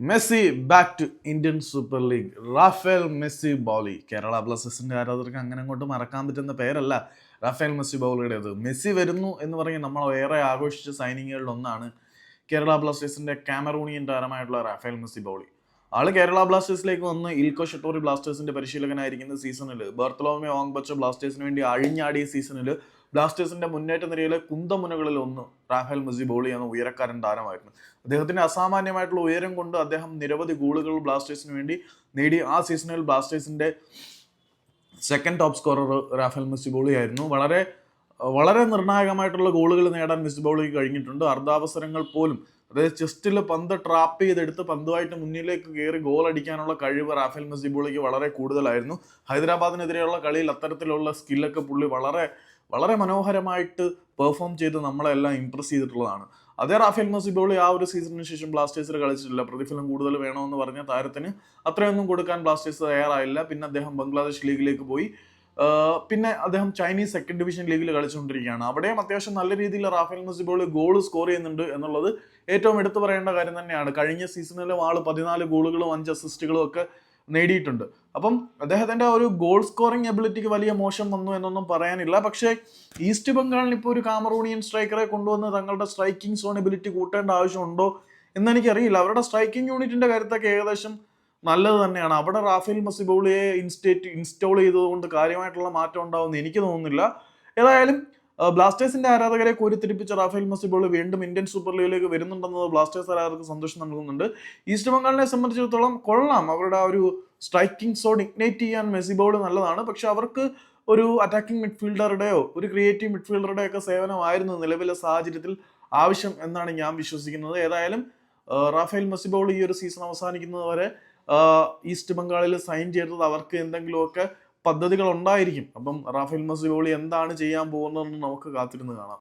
Messi back to Indian Super League Rafael Messi Bouli Kerala ബ്ലാസ്റ്റേഴ്സിന്റെ ആരാധകർക്ക് അങ്ങനെ അങ്ങോട്ട് മറക്കാൻ പറ്റുന്ന പേരല്ല റാഫേൽ മെസ്സി ബൗളിയുടേത് മെസ്സി വരുന്നു എന്ന് പറഞ്ഞ് നമ്മൾ ഏറെ ആഘോഷിച്ച സൈനിങ്ങുകളിൽ ഒന്നാണ് കേരള ബ്ലാസ്റ്റേഴ്സിന്റെ കാമറൂണിയൻ താരമായിട്ടുള്ള റാഫേൽ മെസ്സി ബൗളി ആൾ കേരള ബ്ലാസ്റ്റേഴ്സിലേക്ക് വന്ന് ഇൽക്കോ ഷട്ടോറി ബ്ലാസ്റ്റേഴ്സിന്റെ പരിശീലകനായിരിക്കുന്ന സീസണിൽ ബർത്തലോമെ ഓങ്ബച്ച ബ്ലാസ്റ്റേഴ്സിന് വേണ്ടി അഴിഞ്ഞാടിയ സീസണിൽ ബ്ലാസ്റ്റേഴ്സിന്റെ മുന്നേറ്റ നിരയിലെ കുന്തമുനകളിൽ ഒന്ന് റാഫേൽ മെസ്സി ബോളി എന്ന ഉയരക്കാരൻ താരമായിരുന്നു. അദ്ദേഹത്തിന്റെ അസാമാന്യമായിട്ടുള്ള ഉയരം കൊണ്ട് അദ്ദേഹം നിരവധി ഗോളുകൾ ബ്ലാസ്റ്റേഴ്സിന് വേണ്ടി നേടി. ആ സീസണിൽ ബ്ലാസ്റ്റേഴ്സിന്റെ second top scorer Rafael Messi Bouli ആയിരുന്നു. വളരെ വളരെ നിർണായകമായിട്ടുള്ള ഗോളുകൾ നേടാൻ മെസ്സി ബോളിക്ക് കഴിഞ്ഞിട്ടുണ്ട്. അർദ്ധാവസരങ്ങൾ പോലും അതായത് ചെസ്റ്റിൽ പന്ത് ട്രാപ്പ് ചെയ്തെടുത്ത് പന്തുമായിട്ട് മുന്നിലേക്ക് കയറി ഗോൾ അടിക്കാനുള്ള കഴിവ് റാഫേൽ മെസ്സി ബോളിക്ക് വളരെ കൂടുതലായിരുന്നു. ഹൈദരാബാദിനെതിരെയുള്ള കളിയിൽ അത്തരത്തിലുള്ള സ്കില്ലൊക്കെ പുള്ളി വളരെ വളരെ മനോഹരമായിട്ട് പെർഫോം ചെയ്ത് നമ്മളെല്ലാം ഇംപ്രസ് ചെയ്തിട്ടുള്ളതാണ്. അതേ റാഫേൽ മസിബോളി ആ ഒരു സീസണിന് ശേഷം ബ്ലാസ്റ്റേഴ്സിൽ കളിച്ചിട്ടില്ല. പ്രതിഫലം കൂടുതൽ വേണമെന്ന് പറഞ്ഞ താരത്തിന് അത്രയൊന്നും കൊടുക്കാൻ ബ്ലാസ്റ്റേഴ്സ് തയ്യാറായില്ല. പിന്നെ അദ്ദേഹം ബംഗ്ലാദേശ് ലീഗിലേക്ക് പോയി. പിന്നെ അദ്ദേഹം ചൈനീസ് സെക്കൻഡ് ഡിവിഷൻ ലീഗിൽ കളിച്ചുകൊണ്ടിരിക്കുകയാണ്. അവിടെയും അത്യാവശ്യം നല്ല രീതിയിൽ റാഫേൽ മസിബോളി ഗോൾ സ്കോർ ചെയ്യുന്നുണ്ട് എന്നുള്ളത് ഏറ്റവും എടുത്തു പറയേണ്ട കാര്യം തന്നെയാണ്. കഴിഞ്ഞ സീസണിലും ആൾ പതിനാല് ഗോളുകളും അഞ്ച് അസിസ്റ്റുകളും ഒക്കെ നേടിയിട്ടുണ്ട്. അപ്പം അദ്ദേഹത്തിന്റെ ഒരു ഗോൾ സ്കോറിംഗ് എബിലിറ്റിക്ക് വലിയ മോശം വന്നു എന്നൊന്നും പറയാനില്ല. പക്ഷേ ഈസ്റ്റ് ബംഗാളിന് ഇപ്പോൾ ഒരു കാമറൂണിയൻ സ്ട്രൈക്കറെ കൊണ്ടുവന്ന് തങ്ങളുടെ സ്ട്രൈക്കിംഗ് സോൺ എബിലിറ്റി കൂട്ടേണ്ട ആവശ്യമുണ്ടോ എന്നെനിക്കറിയില്ല. അവരുടെ സ്ട്രൈക്കിംഗ് യൂണിറ്റിന്റെ കാര്യത്തൊക്കെ ഏകദേശം നല്ലത് തന്നെയാണ്. അവിടെ റാഫേൽ മസിബോളിയെ ഇൻസ്റ്റേറ്റ് ഇൻസ്റ്റോൾ ചെയ്തതുകൊണ്ട് കാര്യമായിട്ടുള്ള മാറ്റം ഉണ്ടാവുമെന്ന് എനിക്ക് തോന്നുന്നില്ല. ഏതായാലും ബ്ലാസ്റ്റേഴ്സിന്റെ ആരാധകരെ കോരിത്തിരിപ്പിച്ച റാഫേൽ മസിബോൾ വീണ്ടും ഇന്ത്യൻ സൂപ്പർ ലീഗിലേക്ക് വരുന്നുണ്ടെന്നത് ബ്ലാസ്റ്റേഴ്സ് ആരാധകർക്ക് സന്തോഷം നൽകുന്നുണ്ട്. ഈസ്റ്റ് ബംഗാളിനെ സംബന്ധിച്ചിടത്തോളം കൊള്ളാം. അവരുടെ ആ ഒരു സ്ട്രൈക്കിംഗ് സോൺ ഇഗ്നേറ്റ് ചെയ്യാൻ മെസ്സിബോൾ നല്ലതാണ്. പക്ഷെ അവർക്ക് ഒരു അറ്റാക്കിംഗ് മിഡ്ഫീൽഡറുടെയോ ഒരു ക്രിയേറ്റീവ് മിഡ്ഫീൽഡറുടെയോ ഒക്കെ സേവനമായിരുന്നു നിലവിലെ സാഹചര്യത്തിൽ ആവശ്യം എന്നാണ് ഞാൻ വിശ്വസിക്കുന്നത്. ഏതായാലും റാഫേൽ മെസിബോൾ ഈ ഒരു സീസൺ അവസാനിക്കുന്നത് വരെ ഈസ്റ്റ് ബംഗാളിൽ സൈൻ ചെയ്തത് അവർക്ക് എന്തെങ്കിലുമൊക്കെ പദ്ധതികൾ ഉണ്ടായിരിക്കും അപ്പം റാഫേൽ മസ്ഗോളി എന്താണ് ചെയ്യാൻ പോകുന്നതെന്ന് നമുക്ക് കാത്തിരുന്ന് കാണാം.